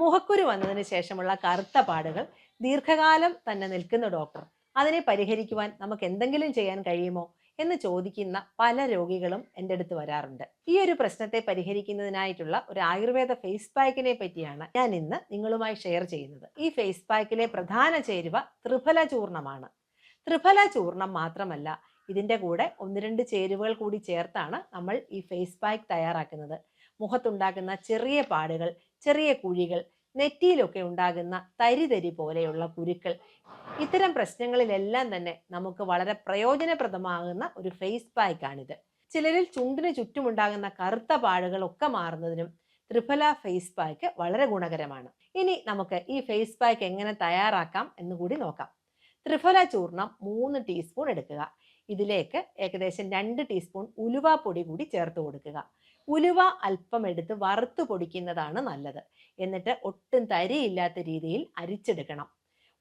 മുഖക്കുരു വന്നതിന് ശേഷമുള്ള കറുത്ത പാടുകൾ ദീർഘകാലം തന്നെ നിൽക്കുന്ന ഡോക്ടർ അതിനെ പരിഹരിക്കുവാൻ നമുക്ക് എന്തെങ്കിലും ചെയ്യാൻ കഴിയുമോ എന്ന് ചോദിക്കുന്ന പല രോഗികളും എന്റെ അടുത്ത് വരാറുണ്ട്. ഈ ഒരു പ്രശ്നത്തെ പരിഹരിക്കുന്നതിനായിട്ടുള്ള ഒരു ആയുർവേദ ഫേസ് പാക്കിനെ പറ്റിയാണ് ഞാൻ ഇന്ന് നിങ്ങളുമായി ഷെയർ ചെയ്യുന്നത്. ഈ ഫേസ് പാക്കിലെ പ്രധാന ചേരുവ ത്രിഫല ചൂർണമാണ് ത്രിഫല ചൂർണം മാത്രമല്ല ഇതിന്റെ കൂടെ ഒന്ന് രണ്ട് ചേരുവകൾ കൂടി ചേർത്താണ് നമ്മൾ ഈ ഫേസ് പാക്ക് തയ്യാറാക്കുന്നത്. മുഖത്തുണ്ടാകുന്ന ചെറിയ പാടുകൾ ചെറിയ കുഴികൾ നെറ്റിയിലൊക്കെ ഉണ്ടാകുന്ന തരിതരി പോലെയുള്ള കുരുക്കൾ. ഇത്തരം പ്രശ്നങ്ങളിലെല്ലാം തന്നെ നമുക്ക് വളരെ പ്രയോജനപ്രദമാകുന്ന ഒരു ഫേസ് പാക്കാണിത്. ചിലരിൽ ചുണ്ടിന് ചുറ്റുമുണ്ടാകുന്ന കറുത്ത പാടുകളൊക്കെ മാറുന്നതിനും ത്രിഫല ഫേസ് പാക്ക് വളരെ ഗുണകരമാണ്. ഇനി നമുക്ക് ഈ ഫേസ് പാക്ക് എങ്ങനെ തയ്യാറാക്കാം എന്ന് കൂടി നോക്കാം. ത്രിഫല ചൂർണം മൂന്ന് ടീസ്പൂൺ എടുക്കുക. ഇതിലേക്ക് ഏകദേശം രണ്ട് ടീസ്പൂൺ ഉലുവ പൊടി കൂടി ചേർത്ത് കൊടുക്കുക. ഉലുവ അല്പം എടുത്ത് വറുത്ത് പൊടിക്കുന്നതാണ് നല്ലത്. എന്നിട്ട് ഒട്ടും തരിയില്ലാത്ത രീതിയിൽ അരിച്ചെടുക്കണം.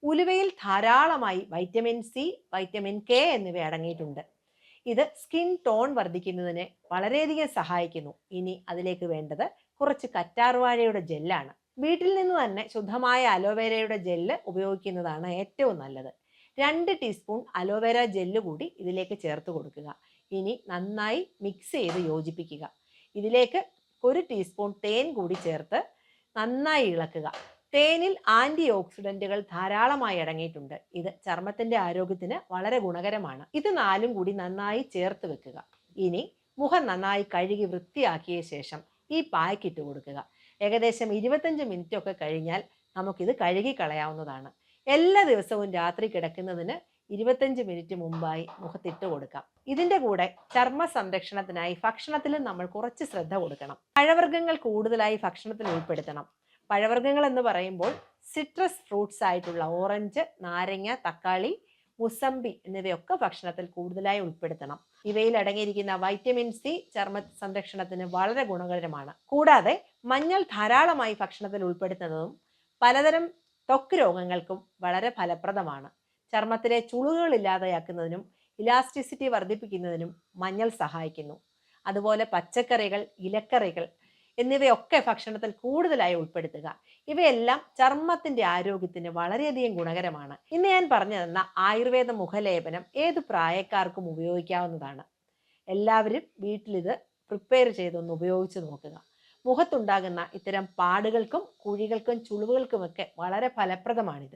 ഉലുവയിൽ ധാരാളമായി വൈറ്റമിൻ സി വൈറ്റമിൻ കെ എന്നിവ അടങ്ങിയിട്ടുണ്ട്. ഇത് സ്കിൻ ടോൺ വർദ്ധിക്കുന്നതിന് വളരെയധികം സഹായിക്കുന്നു. ഇനി അതിലേക്ക് വേണ്ടത് കുറച്ച് കറ്റാർവാഴയുടെ ജെല്ലാണ് വീട്ടിൽ നിന്ന് തന്നെ ശുദ്ധമായ അലോവേരയുടെ ജെല്ല് ഉപയോഗിക്കുന്നതാണ് ഏറ്റവും നല്ലത്. രണ്ട് ടീസ്പൂൺ അലോവേര ജെല്ല് കൂടി ഇതിലേക്ക് ചേർത്ത് കൊടുക്കുക. ഇനി നന്നായി മിക്സ് ചെയ്ത് യോജിപ്പിക്കുക. ഇതിലേക്ക് ഒരു ടീസ്പൂൺ തേൻ കൂടി ചേർത്ത് നന്നായി ഇളക്കുക. തേനിൽ ആന്റി ഓക്സിഡന്റുകൾ ധാരാളമായി അടങ്ങിയിട്ടുണ്ട്. ഇത് ചർമ്മത്തിന്റെ ആരോഗ്യത്തിന് വളരെ ഗുണകരമാണ്. ഇത് നാലും കൂടി നന്നായി ചേർത്ത് വെക്കുക. ഇനി മുഖം നന്നായി കഴുകി വൃത്തിയാക്കിയ ശേഷം ഈ പായ്ക്ക് ഇട്ട് കൊടുക്കുക. ഏകദേശം ഇരുപത്തഞ്ച് മിനിറ്റ് ഒക്കെ കഴിഞ്ഞാൽ നമുക്കിത് കഴുകി കളയാവുന്നതാണ് എല്ലാ ദിവസവും രാത്രി കിടക്കുന്നതിന് ഇരുപത്തഞ്ച് മിനിറ്റ് മുമ്പായി മുഖത്തിട്ട് കൊടുക്കാം. ഇതിന്റെ കൂടെ ചർമ്മ സംരക്ഷണത്തിനായി ഭക്ഷണത്തിലും നമ്മൾ കുറച്ച് ശ്രദ്ധ കൊടുക്കണം. പഴവർഗങ്ങൾ കൂടുതലായി ഭക്ഷണത്തിൽ ഉൾപ്പെടുത്തണം. പഴവർഗങ്ങൾ എന്ന് പറയുമ്പോൾ സിട്രസ് ഫ്രൂട്ട്സ് ആയിട്ടുള്ള ഓറഞ്ച് നാരങ്ങ തക്കാളി മുസമ്പി എന്നിവയൊക്കെ ഭക്ഷണത്തിൽ കൂടുതലായി ഉൾപ്പെടുത്തണം. ഇവയിൽ അടങ്ങിയിരിക്കുന്ന വൈറ്റമിൻ സി ചർമ്മ സംരക്ഷണത്തിന് വളരെ ഗുണകരമാണ്. കൂടാതെ മഞ്ഞൾ ധാരാളമായി ഭക്ഷണത്തിൽ ഉൾപ്പെടുത്തുന്നതും പലതരം ത്വക്ക് രോഗങ്ങൾക്കും വളരെ ഫലപ്രദമാണ്. ചർമ്മത്തിലെ ചുളുകൾ ഇല്ലാതെയാക്കുന്നതിനും ഇലാസ്റ്റിസിറ്റി വർദ്ധിപ്പിക്കുന്നതിനും മഞ്ഞൾ സഹായിക്കുന്നു. അതുപോലെ പച്ചക്കറികൾ ഇലക്കറികൾ എന്നിവയൊക്കെ ഭക്ഷണത്തിൽ കൂടുതലായി ഉൾപ്പെടുത്തുക. ഇവയെല്ലാം ചർമ്മത്തിന്റെ ആരോഗ്യത്തിന് വളരെയധികം ഗുണകരമാണ്. ഇന്ന് ഞാൻ പറഞ്ഞു തന്ന ആയുർവേദ മുഖലേപനം ഏത് പ്രായക്കാർക്കും ഉപയോഗിക്കാവുന്നതാണ്. എല്ലാവരും വീട്ടിലിത് പ്രിപ്പയർ ചെയ്തൊന്ന് ഉപയോഗിച്ച് നോക്കുക. മുഖത്തുണ്ടാകുന്ന ഇത്തരം പാടുകൾക്കും കുഴികൾക്കും ചുളിവുകൾക്കുമൊക്കെ വളരെ ഫലപ്രദമാണിത്.